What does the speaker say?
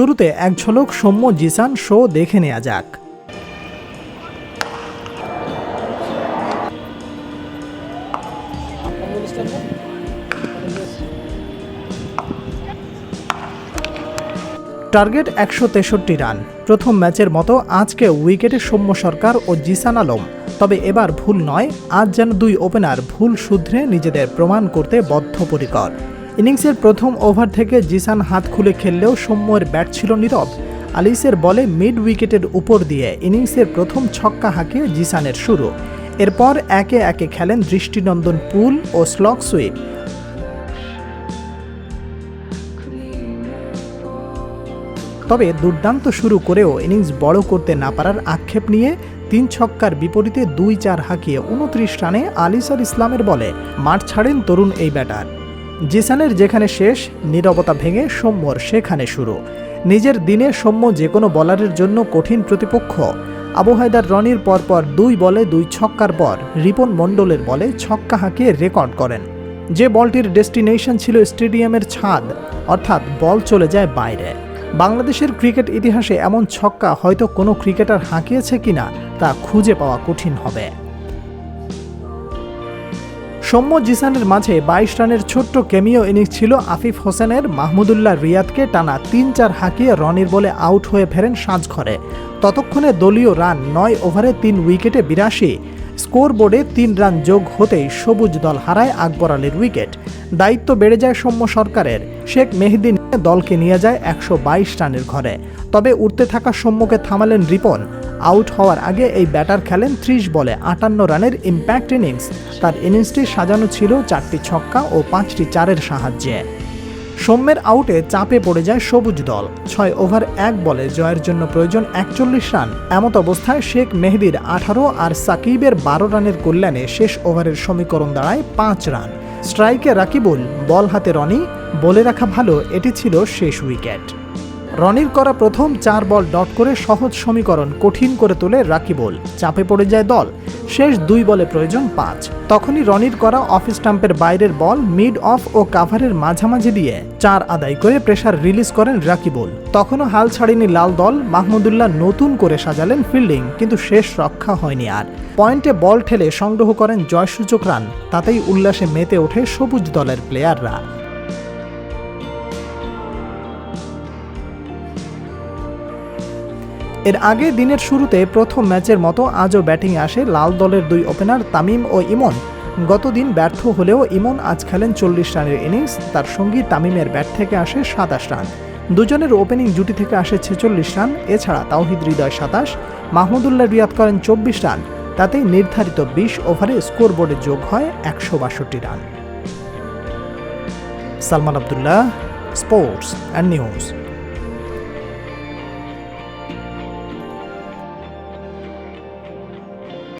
শুরুতে এক ঝলক সৌম্য জিসান শো দেখে নেওয়া যাক। টার্গেট একশো তেষট্টি রান। প্রথম ম্যাচের মতো আজকে উইকেটে সৌম্য সরকার ও জিসান আলম। তবে এবার ভুল নয়, আজ যেন দুই ওপেনার ভুল শুধরে নিজেদের প্রমাণ করতে বদ্ধপরিকর। ইনিংসের প্রথম ওভার থেকে জিসান হাত খুলে খেললেও সৌম্যের ব্যাট ছিল নীরব। আলিসের বলে মিড উইকেটের উপর দিয়ে ইনিংসের প্রথম ছক্কা হাঁকিয়ে জিসানের শুরু। এরপর একে একে খেলেন দৃষ্টিনন্দন পুল ও স্লক সুইপ। তবে দুর্দান্ত শুরু করেও ইনিংস বড় করতে না পারার আক্ষেপ নিয়ে তিন ছক্কার বিপরীতে দুই চার হাঁকিয়ে উনত্রিশ রানে আলিসার ইসলামের বলে মাঠ ছাড়েন তরুণ এই ব্যাটার। জিসানের যেখানে শেষ, নীরবতা ভেঙে সৌম্যর সেখানে শুরু। নিজের দিনে সৌম্য যে কোনো বলারের জন্য কঠিন প্রতিপক্ষ। আবু হায়দার রনির পরপর দুই বলে দুই ছক্কার পর রিপন মণ্ডলের বলে ছক্কা হাঁকিয়ে রেকর্ড করেন। যে বলটির ডেস্টিনেশন ছিল স্টেডিয়ামের ছাদ, অর্থাৎ বল চলে যায় বাইরে। বাংলাদেশের ক্রিকেট ইতিহাসে এমন ছক্কা হয়তো কোনো ক্রিকেটার হাঁকিয়েছে কিনা তা খুঁজে পাওয়া কঠিন হবে। সৌম্য জিসানের মাঝে বাইশ রানের ছোট্ট কেমিও ইনিংস ছিল। আফিফ হোসেনের মাহমুদুল্লাহ রিয়াদকে টানা তিন চার হাঁকিয়ে রনির বলে আউট হয়ে ফেরেন সাজঘরে। ততক্ষণে দলীয় রান, নয় ওভারে তিন উইকেটে বিরাশি। স্কোর বোর্ডে তিন রান যোগ হতেই সবুজ দল হারায় আকবর আলীর উইকেট। দায়িত্ব বেড়ে যায় সৌম্য সরকারের। শেখ মেহেদি নিয়ে দলকে নিয়ে যায় একশো বাইশ রানের ঘরে। তবে উঠতে থাকা সৌম্যকে থামালেন রিপন। আউট হওয়ার আগে এই ব্যাটার খেলেন ত্রিশ বলে আটান্ন রানের ইম্প্যাক্ট ইনিংস। তার ইনিংসটি সাজানো ছিল চারটি ছক্কা ও পাঁচটি চারের সাহায্যে। সৌম্যের আউটে চাপে পড়ে যায় সবুজ দল। ছয় ওভার এক বলে জয়ের জন্য প্রয়োজন একচল্লিশ রান। এমত অবস্থায় শেখ মেহেদির আঠারো আর সাকিবের বারো রানের কল্যাণে শেষ ওভারের সমীকরণ দাঁড়ায় পাঁচ রান। স্ট্রাইকে রাকিবুল, বল হাতে রনি, বলে রাখা ভালো, এটি ছিল শেষ উইকেট। রনির করা প্রথম চার বল ডট করে সহজ সমীকরণ কঠিন করে তোলে রাকিবুল। চাপে পড়ে যায় দল। শেষ দুই বলে প্রয়োজন পাঁচ। তখনই রনির করা অফ স্টাম্পের বাইরের বল মিড অফ ও কাভারের মাঝামাঝি দিয়ে চার আদায় করে প্রেসার রিলিজ করেন রাকিবুল। তখনও হাল ছাড়েনি লাল দল। মাহমুদুল্লাহ নতুন করে সাজালেন ফিল্ডিং, কিন্তু শেষ রক্ষা হয়নি আর। পয়েন্টে বল ঠেলে সংগ্রহ করেন জয়সূচক রান। তাতেই উল্লাসে মেতে ওঠে সবুজ দলের প্লেয়াররা। এর আগে দিনের শুরুতে প্রথম ম্যাচের মতো আজও ব্যাটিংয়ে আসে লাল দলের দুই ওপেনার তামিম ও ইমন। গতদিন ব্যর্থ হলেও ইমন আজ খেলেন চল্লিশ রানের ইনিংস, তার সঙ্গী তামিমের ব্যাট থেকে আসে সাতাশ রান। দুজনের ওপেনিং জুটি থেকে আসে ছেচল্লিশ রান, এছাড়া তাওহিদ হৃদয় সাতাশ, মাহমুদুল্লাহ রিয়াদ করেন চব্বিশ রান, তাতেই নির্ধারিত বিশ ওভারে স্কোর বোর্ডে যোগ হয় একশো বাষট্টি run. Salman Abdullah, sports and news.